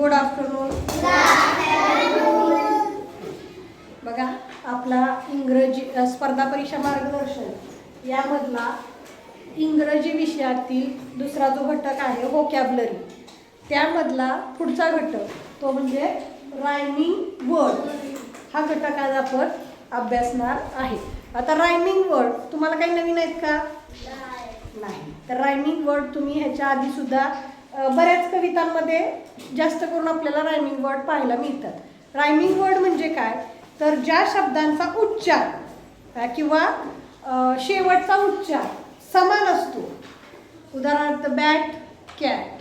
Good afternoon. बघा आपला इंग्रजी स्पर्धा परीक्षा मार्गदर्शन. यामधला इंग्रजी विषयातील दुसरा जो घटक आहे व्होकॅबलरी त्यामधला पुढचा घटक तो म्हणजे रायमिंग वर्ड हा घटक आज आपण अभ्यासणार आहे. आता रायमिंग वर्ड तुम्हाला काही नवीन आहेत का? नाही. तर रायमिंग वर्ड तुम्ही ह्याच्या आधी सुद्धा अ, बऱ्याच कवितांमध्ये जास्त करून आपल्याला रायमिंग वर्ड पाहायला मिळतात. रायमिंग वर्ड म्हणजे काय? तर ज्या शब्दांचा उच्चार किंवा शेवटचा उच्चार समान असतो. उदाहरणार्थ बॅट कॅट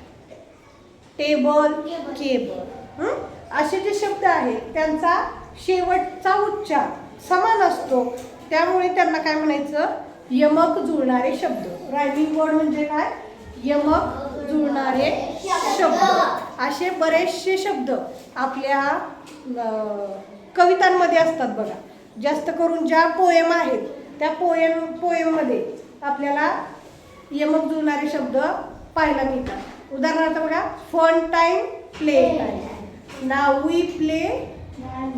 टेबल केबल असे जे शब्द आहेत त्यांचा शेवटचा उच्चार समान असतो. त्यामुळे त्यांना काय म्हणायचं? यमक जुळणारे शब्द. रायमिंग वर्ड म्हणजे काय? यमक जुळणारे शब्द. असे बरेचसे शब्द आपल्या कवितांमध्ये असतात बघा. जास्त करून ज्या पोएम आहेत त्या पोएम पोएममध्ये आपल्याला यमक जुळणारे शब्द पाहायला मिळतात. उदाहरणार्थ बघा fun time play time now we play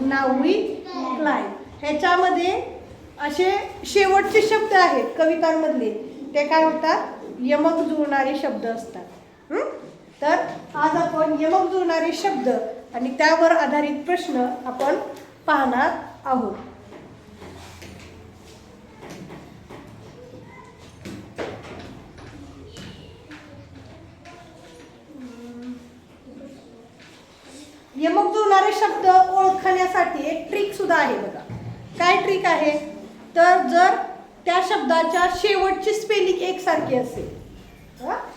now we cry ह्याच्यामध्ये असे शेवटचे शब्द आहेत कवितांमधले. ते काय होतात? यमक जुळणारे शब्द असतात. तर आज आपण यमक जुळणारे शब्द आणि त्यावर आधारित प्रश्न आपण पाहणार आहोत. यमक जुळणारे शब्द ओळखण्यासाठी एक ट्रिक सुद्धा आहे बघा. काय ट्रिक आहे? तर जर त्या शब्दाच्या शेवटची स्पेलिंग एकसारखी असेल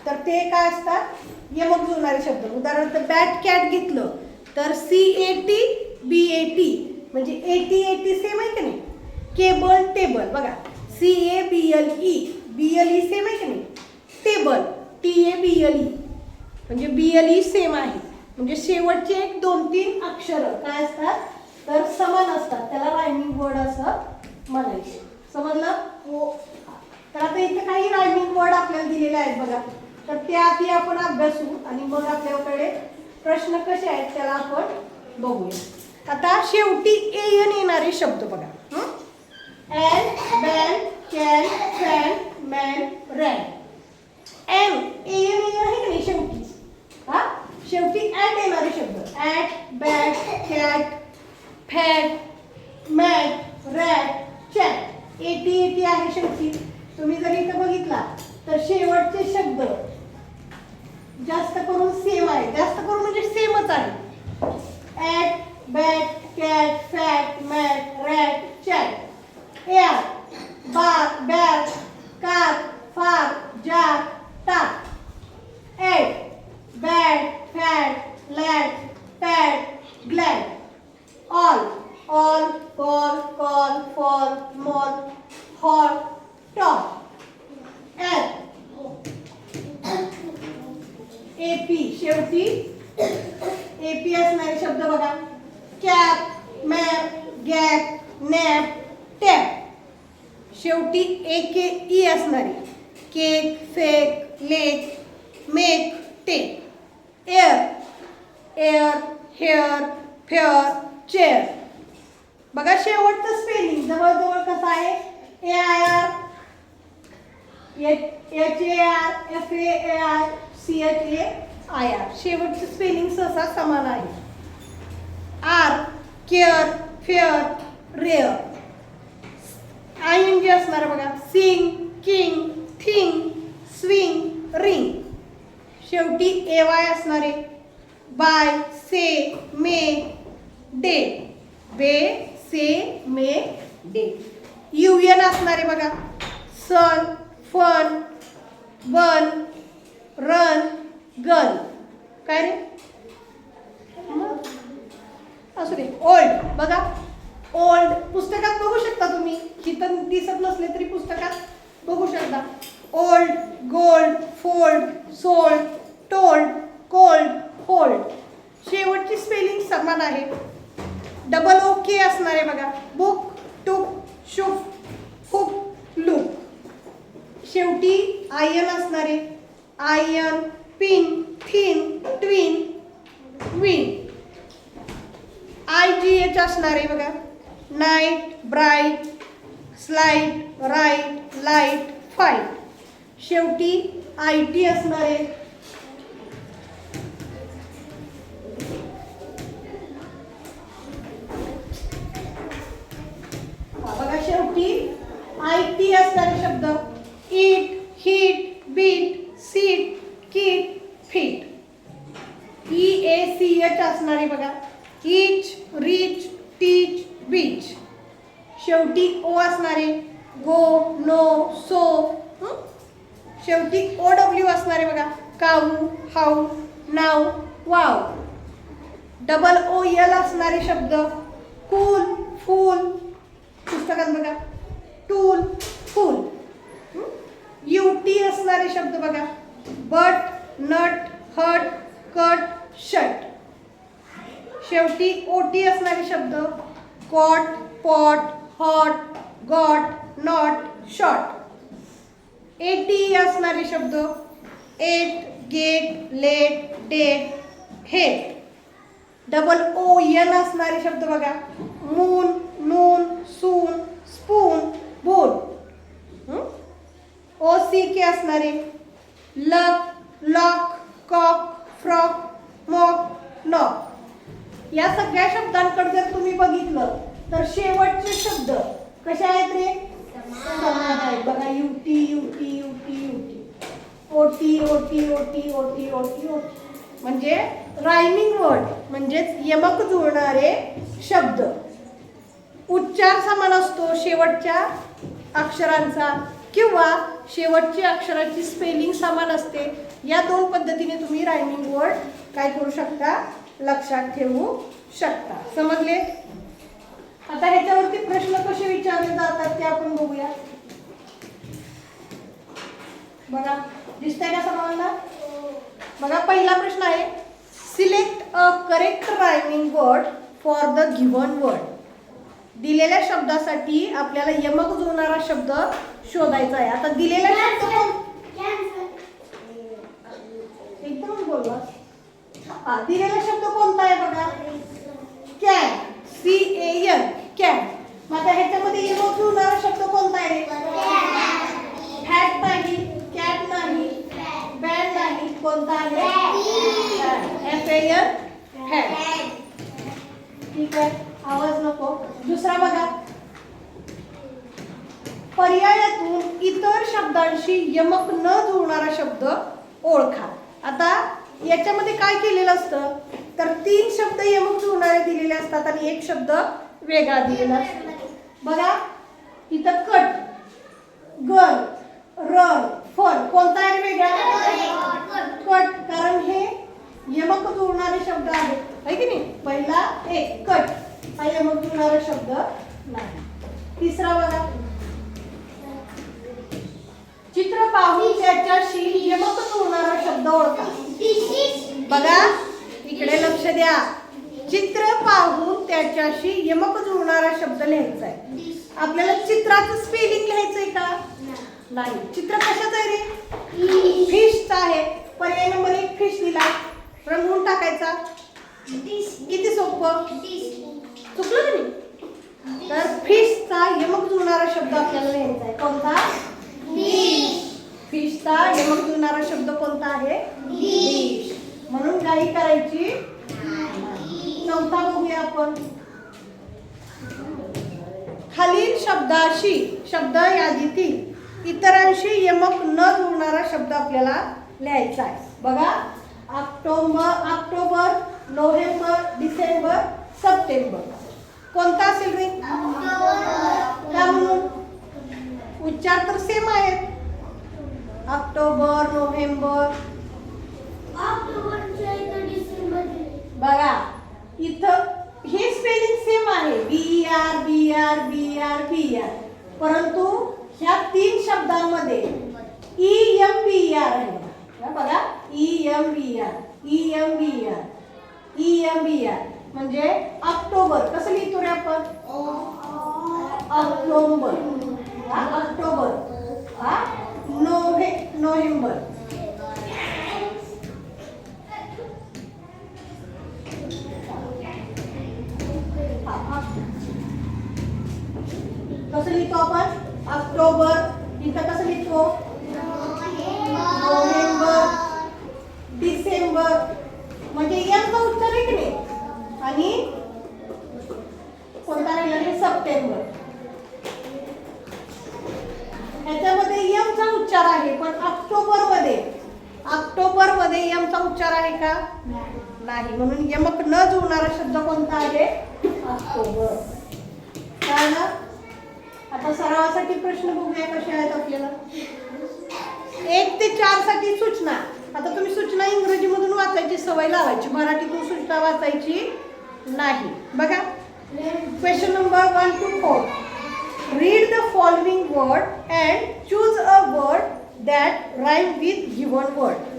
तर ते काय असतात? यमक जुळणारे शब्द. उदाहरणार्थ बॅट कॅट घेतलं तर C A T B A T म्हणजे A T A T same आहे की नाही? केबल टेबल बघा C A B L E B L E same आहे की नाही? Table T A B L E म्हणजे बी एल ई सेम आहे. म्हणजे शेवटचे एक दोन तीन अक्षरं काय असतात? तर समान असतात. त्याला रायमिंग वर्ड असं म्हणायचं. समजलं? हो. तर आता इथे काही रायमिंग वर्ड आपल्याला दिलेले आहेत बघा. तर त्या आधी आपण अभ्यासू आणि मग आपल्याकडे प्रश्न कसे आहेत त्याला आपण बघूया. आता शेवटी ए एन येणारे शब्द बघा. An ban can fan man ran an A N आहे की नाही शेवटी? हा? शेवटी ॲट येणारे शब्द. At bat cat fat mat rat chat A T A T आहे शेवटी. तुम्ही जर इथं बघितला तर शेवटचे शब्द जास्त करून सेम आहे. जास्त करून म्हणजे सेमच आहे. At bat cat fat mat rat chat air bar bat car far jar lake make take air air hair fair chair बघा शेवटचं स्पेलिंग जवळजवळ कसं आहे? A I R H A R F A A R C H A I R शेवटचं spelling सहसा समान आहे. Are care fare rare I N G असणार बघा. Sing king thing swing ring शेवटी ए वाय असणारे by say may day. Bay say may day. U N असणारे बघा. Sun fun one run gun. काय रे? असू दे. ओल्ड. बघा. ओल्ड. पुस्तकात बघू शकता तुम्ही. इथं दिसत नसले तरी पुस्तकात बघू शकता. Old gold fold sold. Told cold hold. शेवटची स्पेलिंग समान आहे. डबल ओ के असणार आहे बघा. Book took shook hook look शेवटी आयन असणारे I N pin thin twin win I G H असणार आहे बघा. Night bright slight right light fight शेवटी आय टी असणार आहे हा, बघा शेवटी माहिती असणारे शब्द. शेवटी ओ टी असणारे शब्द cot pot hot got not short A T असणारे शब्द ate gate late date hate double O N असणारे शब्द बघा. Moon noon soon spoon bone O C K असणारे luck lock cock frock mock knock या सगळ्या शब्दांकडे जर तुम्ही बघितलं तर शेवटचे शब्द कसे आहेत रे? समान आहेत बघा युटी युटी युटी युटी. ओटी ओटी ओटी ओटी ओटी ओटी. म्हणजे रायमिंग वर्ड म्हणजेच यमक जुळणारे शब्द. उच्चार समान असतो शेवटच्या अक्षरांचा किंवा शेवटची अक्षराची स्पेलिंग समान असते. या दोन पद्धतीने तुम्ही रायमिंग वर्ड काय करू शकता? लक्षात ठेवू शकता. समजले? आता ह्याच्यावरती प्रश्न कसे विचारले जातात ते आपण बघूया. बघा दिसतंय का सर्वांना? बघा पहिला प्रश्न आहे select a correct rhyming word for the given word दिलेल्या शब्दासाठी आपल्याला यमक जुळणारा शब्द शोधायचा आहे. आता दिलेला शब्द एकदम बोलवा. हा दिलेला शब्द कोणता आहे बघा can C A N can मग आता ह्याच्यामध्ये यमक जुळणारा शब्द कोणता आहे हॅट नाही कॅट नाही बॅट नाही कोणता आहे एफ ए एन हॅट ठीक आहे आवाज नको दुसरा बघा पर्यायातून इतर शब्दांशी यमक न जुळणारा शब्द ओळखा. आता याच्यामध्ये काय केलेलं असतं? तर तीन शब्द यमक जुळणारे दिलेले असतात आणि एक शब्द वेगळा दिलेला असतो. बघा. इथं कट. गर र फर. कोणता आहे वेगळा? कट. कारण हे यमक जुळणारे शब्द आहेत. है की नाही? पहिला एक. कट. हा यमक जुळणारा शब्द नाही. तिसरा बघा. चित्र पाहून त्याच्याशी यमकच होणारा शब्द ओळखा. बघा इकडे लक्ष द्या. चित्र पाहून त्याच्याशी यमक जुळणारा शब्द लिहायचा आहे आपल्याला चित्राचं स्पेलिंग लिहायचंय का? नाही. चित्र कशाचं आहे रे? फिशचा आहे. पर्याय नंबर एक फिश दिला. रंगवून टाकायचा. किती सोपं? चुकलं नाही? तर फिशचा यमक जुळणारा शब्द आपल्याला लिहायचा आहे कोणता? फिशचा यमक जुळणारा शब्द कोणता आहे? म्हणून काही करायची चौथा बघूया आपण. खालील शब्दाशी शब्द यादीतील इतरांशी यमक न जुळणारा शब्द आपल्याला लिहायचा आहे. बघा. October October November December September. कोणता असेल रे का म्हणून उच्चार तर सेम आहेत. October November. बघा इथं हे स्पेलिंग सेम आहे. B R B R B R B R परंतु ह्या तीन शब्दांमध्ये ई एम बी आर आहे. बघा. E M B R E M B R E M B R म्हणजे ऑक्टोबर कसं लिहितो रे आपण? ऑक्टोबर. ऑक्टोबर. हा? नोव्हे नोव्हेंबर. कसं लिहितो आपण? ऑक्टोबर. इथं कसं लिहितो? नोव्हेंबर. डिसेंबर. म्हणजे यांचं उत्तर आहे की नाही? आणि कोणता राहिला? सप्टेंबर. ह्याच्यामध्ये यमचा उच्चार आहे पण ऑक्टोबरमध्ये. ऑक्टोबरमध्ये यमचा उच्चार आहे का? नाही. म्हणून यमक न जुळणारा शब्द कोणता आहे? ऑक्टोबर. कळलं आता सरावासाठी प्रश्न बघूया कसे आहेत आपल्याला. एक ते चारसाठी सूचना. आता तुम्ही सूचना इंग्रजीमधून वाचायची सवय लावायची. मराठीतून सूचना वाचायची नाही. बघा. Question number one to four read the following word and choose a word that rhyme with given word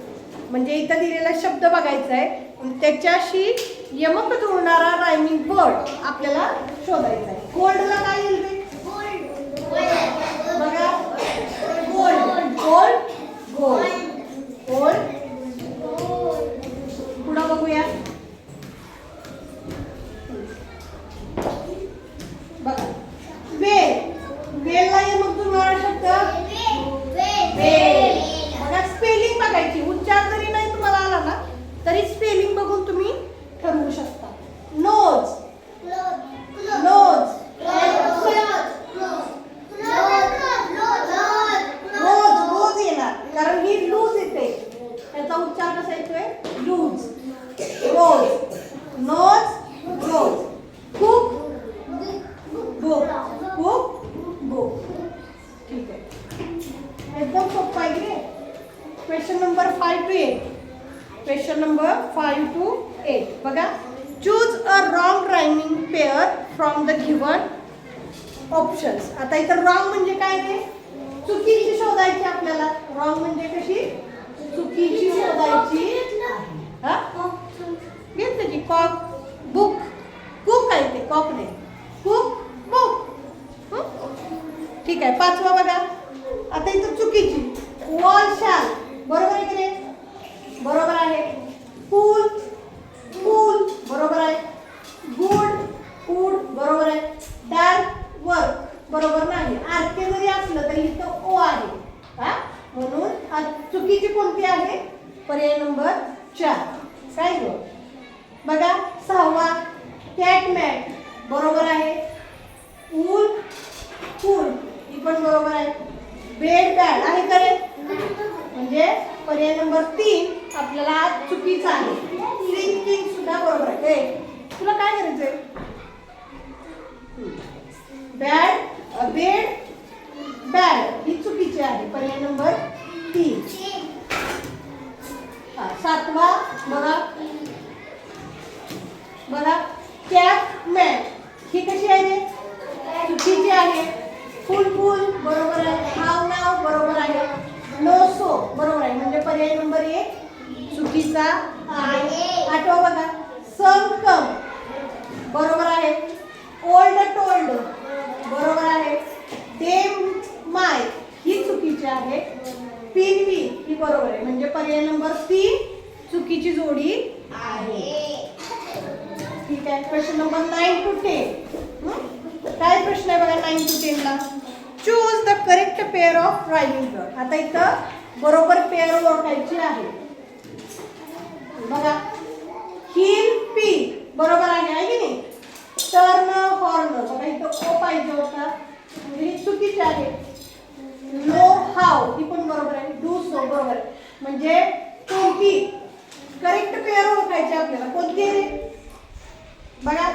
म्हणजे इथं दिलेला शब्द बघायचा आहे. त्याच्याशी यमक जुळणारा रायमिंग वर्ड आपल्याला शोधायचा आहे. गोल्डला काय येईल रे बघा गोल्ड गोल्ड गोल्ड गोल्ड पुढं बघूया बघा वेल वेलला यमक जुळणारा शब्द वेल बघा स्पेलिंग बघायची उच्चार जरी नाही तुम्हाला आला ना तरी स्पेलिंग बघून तुम्ही ठरवू शकता नोज नोज रोज रोज येणार कारण ही लूज येते. त्याचा उच्चार कसा येतोय? लूज रोज नोज रोज खूप बुक खूप बुक ठीक आहे. एकदम सोपं आहे की question number five to eight question number five to eight बघा. Choose a wrong rhyming pair from the given options आता इथं रॉंग म्हणजे काय ते चुकीची शोधायची आपल्याला. रॉंग म्हणजे कशी? चुकीची शोधायची. हा? घेतलं की कॉक बुक कुक आहे ते कॉक नाही. कुक बुक ठीक आहे. पाचवा बघा आता इथं चुकीची वॉल शाल बरोबर आहे की नाही बरोबर आहे पूल पूल बरोबर आहे गुड फूड बरोबर आहे डार्क वर्क बरोबर नाही आरके जरी असलं तरी इथं ओ आहे हा म्हणून आ- चुकीची कोणती आहे पर्याय नंबर चार काय ग बघा सहावा कॅटमॅट बरोबर आहे. ऊल फूल. ही पण बरोबर आहे. बेड बॅड आहे का म्हणजे पर्याय नंबर तीन आपल्याला आज चुकीचा आहे. सिंकिंग सुद्धा बरोबर आहे. तुला काय करायचंय बॅड बेड बॅड ही चुकीची आहे. पर्याय नंबर तीन. हा, सातवा बघा. बघा कॅप मॅन ही कशी आहे चुकीची आहे. फुल फुल बरोबर आहे. हाव नाव बरोबर आहे. नो सो बरोबर आहे. म्हणजे पर्याय नंबर एक चुकीचा आहे. आठवा बघा. संकम बरोबर आहे. ओल्ड टोल्ड बरोबर आहे. डेम माय ही चुकीची आहे. पिनवी ही बरोबर आहे. म्हणजे पर्याय नंबर तीन चुकीची जोडी आहे. ठीक आहे. Question number nine to ten काय प्रश्न आहे बघा nine to टेनला choose the correct pair of rhyming word आता इथं बरोबर पेअर ओळखायची आहे. बघा. हिल पी बरोबर आहे आहे की नाही? टर्न हॉर्न बघा इथं ओ पाहिजे होता. म्हणजे ही चुकीची आहे. नो हाव ही पण बरोबर आहे. डू सो बरोबर आहे. म्हणजे कोणती? करेक्ट पेअर ओळखायची आपल्याला. कोणती? आहे बघा.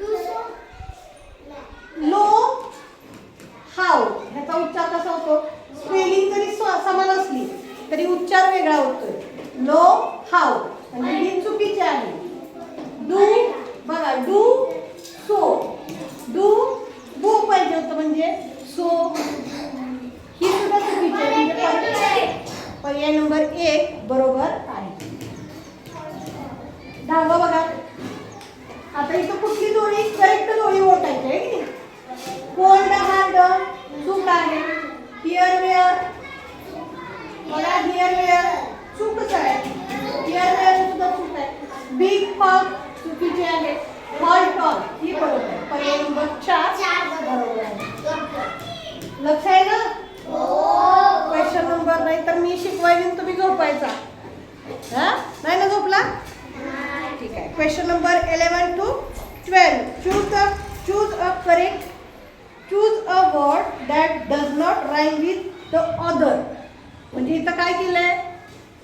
डू सो हाव ह्याचा उच्चार कसा होतो स्पेलिंग जरी स्व- समान असली तरी उच्चार वेगळा होतोय लो हाव म्हणजे ही चुकीची आहे डू बघा डू सो डू बू पाहिजे होतं म्हणजे सो ही सुद्धा चुकीची आहे म्हणजे पर्याय- पर्याय नंबर एक बरोबर आहे दहावा बघा आता इथं कुठली जोडी करेक्ट जोडी ओळखायची आहे की नाही हार्ड चूक आहे. हिअर वेअर बघा हिअर वेअर चूकच आहे. हिअर वेअर सुद्धा चूक आहे. बिग हॉल चुकीची आहे. हॉल टॉल ही बरोबर आहे. पर्याय नंबर चार. बरोबर आहे. लक्ष आहे ना? क्वेश्चन नंबर नाही तर मी शिकवायला आणि तुम्ही झोपायचा. हा? नाही ना झोपला? ठीक आहे. Question number eleven to twelve choose the choose a correct choose a word that does not rhyme with the other म्हणजे इथं काय केलंय?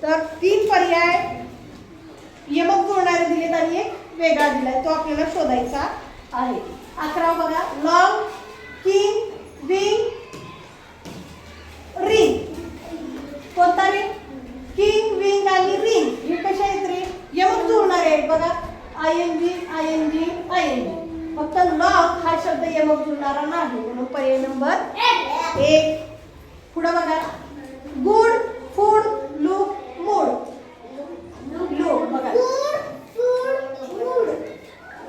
तर तीन पर्याय यमक जुळणारे दिलेत आणि एक वेगळा दिलाय. तो आपल्याला शोधायचा आहे. अकरा बघा. लॉंग किंग विंग रिंग कोणता रिंग किंग विंग आणि रिंग हे कशा आहेत रे? यमक जुळणारे आहेत बघा. I N G I N G I N G फक्त लॉंग हा शब्द यमक जुळणारा नाही. म्हणून पर्याय नंबर एक. पुढं बघा. Good food look mood. Look बघा.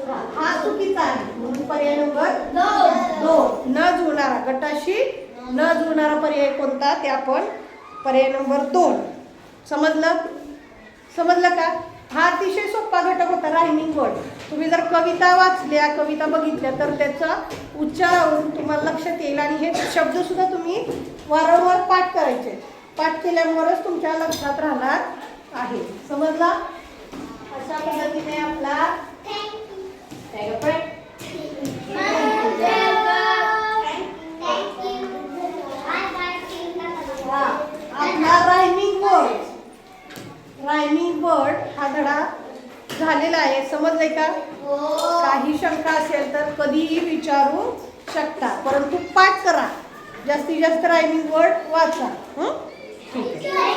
हा, हा चुकीचा आहे. म्हणून पर्याय नंबर दोन. न जुळणारा गटाशी न जुळणारा पर्याय कोणता? ते आपण पर्याय नंबर दोन. समजलं? समजलं का? हा अतिशय सोपा घटक होता रायमिंग वर्ड. तुम्ही जर कविता वाचल्या कविता बघितल्या तर त्याचा उच्चारून तुम्हाला लक्षात येईल आणि हे शब्द सुद्धा तुम्ही वारंवार पाठ करायचे. पाठ केल्यामुळेच तुमच्या लक्षात राहणार आहे. समजला? अशा पद्धतीने आपला आपला रायमिंग बर्ड रायमिंग बर्ड हा धडा झालेला आहे. समजलंय का? काही शंका असेल तर कधीही विचारू शकता. परंतु पाठ करा. जास्तीत जास्त रायमिंग वर्ड वाचा. हं? ठीक आहे.